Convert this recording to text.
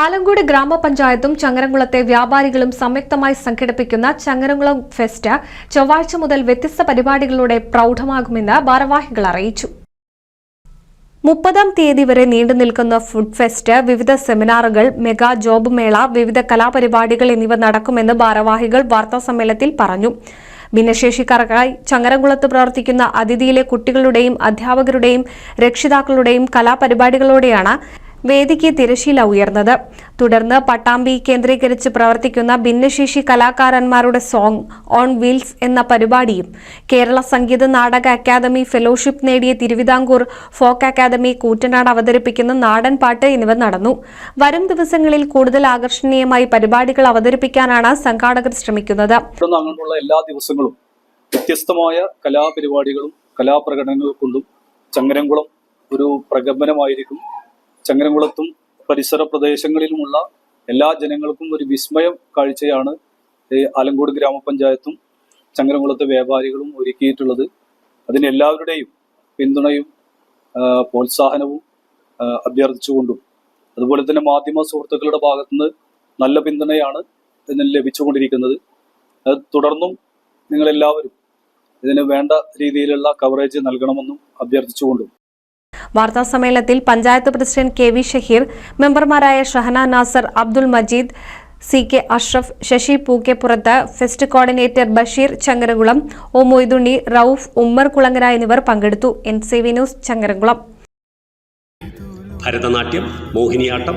ആലങ്കോട് ഗ്രാമപഞ്ചായത്തും ചങ്ങരംകുളത്തെ വ്യാപാരികളും സംയുക്തമായി സംഘടിപ്പിക്കുന്ന ചങ്ങരംകുളം ഫെസ്റ്റ് ചൊവ്വാഴ്ച മുതൽ വ്യത്യസ്ത പരിപാടികളോടെ പ്രൗഢമാകുമെന്ന് ഭാരവാഹികൾ അറിയിച്ചു. മുപ്പതാം തീയതി വരെ നീണ്ടു നിൽക്കുന്ന ഫുഡ് ഫെസ്റ്റ് വിവിധ സെമിനാറുകൾ മെഗാ ജോബ് മേള വിവിധ കലാപരിപാടികൾ എന്നിവ നടക്കുമെന്ന് ഭാരവാഹികൾ വാർത്താസമ്മേളനത്തിൽ പറഞ്ഞു. ഭിന്നശേഷിക്കാർക്കായി ചങ്ങരംകുളത്ത് പ്രവർത്തിക്കുന്ന അതിഥിയിലെ കുട്ടികളുടെയും അധ്യാപകരുടെയും രക്ഷിതാക്കളുടെയും കലാപരിപാടികളോടെയാണ് വേദിക്ക് തിരശീല ഉയർന്നത്. തുടർന്ന് പട്ടാമ്പി കേന്ദ്രീകരിച്ച് പ്രവർത്തിക്കുന്ന ഭിന്നശേഷി കലാകാരന്മാരുടെ സോങ് ഓൺ വീൽസ് എന്ന പരിപാടിയും കേരള സംഗീത നാടക അക്കാദമി ഫെലോഷിപ്പ് നേടിയ തിരുവിതാംകൂർ ഫോക്ക് അക്കാദമി കൂറ്റനാട് അവതരിപ്പിക്കുന്ന നാടൻ പാട്ട് എന്നിവ നടന്നു. വരും ദിവസങ്ങളിൽ കൂടുതൽ ആകർഷണീയമായി പരിപാടികൾ അവതരിപ്പിക്കാനാണ് സംഘാടകർ ശ്രമിക്കുന്നത്. എല്ലാ ദിവസങ്ങളും വ്യത്യസ്തമായ കലാപരിപാടികളും കലാപ്രകടനങ്ങൾ കൊണ്ടും ചങ്ങരംകുളം ഒരു പ്രകമ്പനമായിരിക്കും. ചങ്ങരംകുളത്തും പരിസര പ്രദേശങ്ങളിലുമുള്ള എല്ലാ ജനങ്ങൾക്കും ഒരു വിസ്മയം കാഴ്ചയാണ് ആലങ്കോട് ഗ്രാമപഞ്ചായത്തും ചങ്ങരംകുളത്തെ വ്യാപാരികളും ഒരുക്കിയിട്ടുള്ളത്. അതിന് എല്ലാവരുടെയും പിന്തുണയും പ്രോത്സാഹനവും അഭ്യർത്ഥിച്ചുകൊണ്ടും. അതുപോലെ തന്നെ മാധ്യമ സുഹൃത്തുക്കളുടെ ഭാഗത്തുനിന്ന് നല്ല പിന്തുണയാണ് ഇതിന് ലഭിച്ചുകൊണ്ടിരിക്കുന്നത്. അത് തുടർന്നും നിങ്ങളെല്ലാവരും ഇതിന് വേണ്ട രീതിയിലുള്ള കവറേജ് നൽകണമെന്നും അഭ്യർത്ഥിച്ചുകൊണ്ടും. വാർത്താ സമ്മേളനത്തിൽ panchayat president K V Shaheer മെമ്പർമാരായ Shahana Nasar Abdul Majeed C K Ashraf Sasi Pookkepurath fest coordinator Basheer Changarakulam O Moidunni Rauf Ummer Kulangara എന്നിവർ പങ്കെടുത്തു. N C V news Changarakulam. Bharatanatyam Mohiniyattam